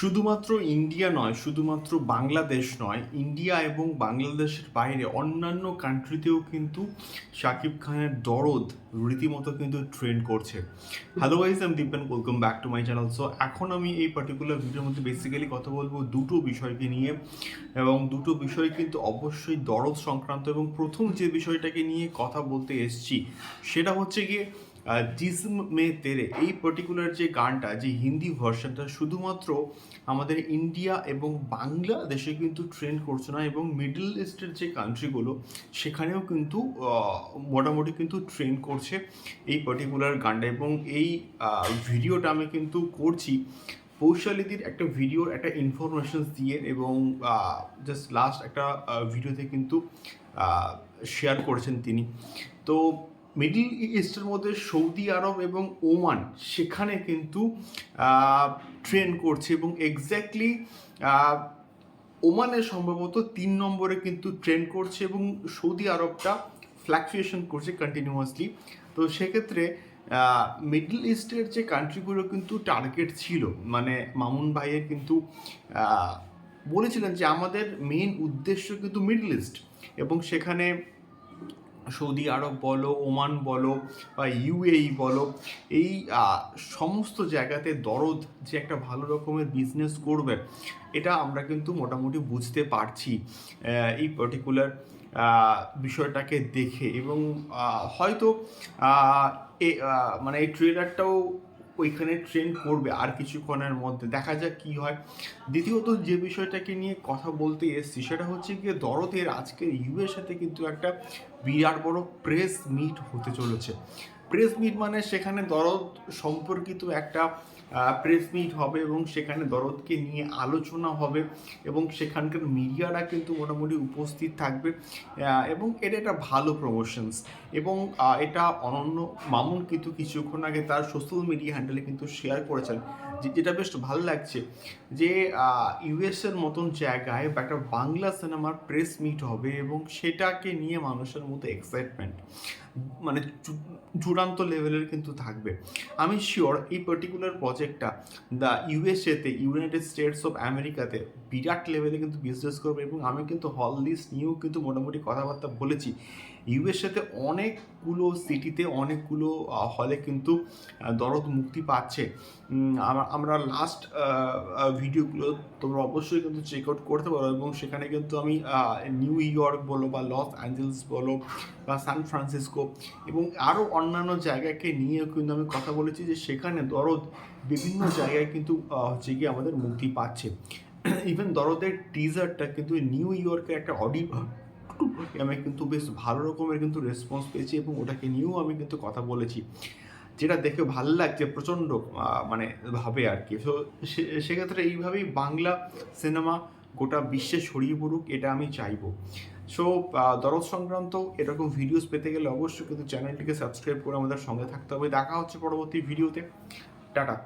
শুধুমাত্র ইন্ডিয়া নয়, শুধুমাত্র বাংলাদেশ নয় ইন্ডিয়া এবং বাংলাদেশের বাইরে অন্যান্য কান্ট্রিতেও কিন্তু শাকিব খানের দরদ রীতিমতো কিন্তু ট্রেন্ড করছে। হ্যালো গাইজ আমি Dipen welcome back to my channel so এখন আমি এই পার্টিকুলার ভিডিওর মধ্যে বেসিক্যালি কথা বলব দুটো বিষয়কে নিয়ে এবং দুটো বিষয় কিন্তু অবশ্যই দরদ সংক্রান্ত এবং প্রথম যে বিষয়টাকে নিয়ে কথা বলতে এসছি, সেটা হচ্ছে গিয়ে জিসম মে তেরে, এই পার্টিকুলার যে গানটা, যে হিন্দি ভার্সনটা শুধুমাত্র আমাদের ইন্ডিয়া এবং বাংলাদেশে কিন্তু ট্রেন্ড করছে না এবং মিডল ইস্টের যে কান্ট্রিগুলো সেখানেও কিন্তু মোটামুটি কিন্তু ট্রেন্ড করছে এই পার্টিকুলার গানটা এবং এই ভিডিওটা আমি কিন্তু করছি। পৌশালিদির একটা ভিডিওর একটা ইনফরমেশন দিয়ে এবং জাস্ট লাস্ট একটা ভিডিওতে কিন্তু শেয়ার করেছেন তিনি। তো মিডল ইস্টের মধ্যে সৌদি আরব এবং ওমান সেখানে কিন্তু ট্রেন করছে এবং এক্স্যাক্টলি ওমানে সম্ভবত তিন নম্বরে কিন্তু ট্রেন করছে এবং সৌদি আরবটা ফ্ল্যাকচুয়েশন করছে কন্টিনিউয়াসলি তো সেক্ষেত্রে মিডল ইস্টের যে কান্ট্রিগুলো কিন্তু টার্গেট ছিল মানে মামুন ভাইয়ের কিন্তু বলেছিলেন যে আমাদের মেন উদ্দেশ্য কিন্তু মিডল ইস্ট এবং সেখানে সৌদি আরব বলো, ওমান বলো বা ইউএই বলো, এই সমস্ত জায়গাতে দরদ যে একটা ভালো রকমের বিজনেস করবে, এটা আমরা কিন্তু মোটামুটি বুঝতে পারছি এই পার্টিকুলার বিষয়টাকে দেখে এবং হয়তো মানে এই ট্রেলারটাও ওইখানে ট্রেন করবে আর কিছুক্ষণের মধ্যে। দেখা যাক কি হয়। দ্বিতীয়ত যে বিষয়টাকে নিয়ে কথা বলতে এসছি, সেটা হচ্ছে গিয়ে দরদের আজকের ইউএর সাথে কিন্তু একটা বিরাট বড় প্রেস মিট হতে চলেছে। প্রেস মিট মানে সেখানে দরদ সম্পর্কিত একটা প্রেস মিট হবে এবং সেখানে দরদকে নিয়ে আলোচনা হবে এবং সেখানকার মিডিয়ারা কিন্তু মোটামুটি উপস্থিত থাকবে এবং এটা একটা ভালো প্রমোশনস এবং এটা অনন্য মামুন কিন্তু কিছুক্ষণ আগে তার সোশ্যাল মিডিয়া হ্যান্ডেলে কিন্তু শেয়ার করেছেন যেটা বেশ ভালো লাগছে যে ইউএসের মতন জায়গায় বা একটা বাংলা সিনেমার প্রেস মিট হবে এবং সেটাকে নিয়ে মানুষের মতো এক্সাইটমেন্ট মানে চূড়ান্ত লেভেলের কিন্তু থাকবে। আমি শিওর এই পার্টিকুলার প্রজেক্টটা দ্য ইউএসএতে ইউনাইটেড স্টেটস অফ আমেরিকাতে বিরাট লেভেলে কিন্তু বিজনেস করবে এবং আমি কিন্তু হল লিস্ট নিয়েও কিন্তু মোটামুটি কথাবার্তা বলেছি। ইউএসএতে অনেকগুলো সিটিতে অনেকগুলো হলে কিন্তু দরদ মুক্তি পাচ্ছে। আমরা লাস্ট ভিডিওগুলো তোমরা অবশ্যই কিন্তু চেক আউট করতে পারো এবং সেখানে কিন্তু আমি নিউ ইয়র্ক বলো বা লস অ্যাঞ্জেলস বলো বা সান ফ্রান্সিসকো এবং আরও অন্যান্য জায়গাকে নিয়েও কিন্তু আমি কথা বলেছি যে সেখানে দরদ বিভিন্ন জায়গায় কিন্তু হচ্ছে গিয়ে আমাদের মুক্তি পাচ্ছে। ইভেন দরদের টিজারটা কিন্তু নিউ ইয়র্কের একটা অডি আমি কিন্তু বেশ ভালো রকমের কিন্তু রেসপন্স পেয়েছি এবং ওটাকে নিয়েও আমি কিন্তু কথা বলেছি। যেটা দেখে ভালো লাগছে, প্রচণ্ড মানে ভাবে আর কি। তো সেক্ষেত্রে এইভাবেই বাংলা সিনেমা গোটা বিশ্বে ছড়িয়ে পড়ুক, এটা আমি চাইব। সো দরদ সংক্রান্ত এরকম ভিডিওস পেতে গেলে অবশ্যই কিন্তু চ্যানেলটিকে সাবস্ক্রাইব করে আমাদের সঙ্গে থাকতে হবে। দেখা হচ্ছে পরবর্তী ভিডিওতে টাটা।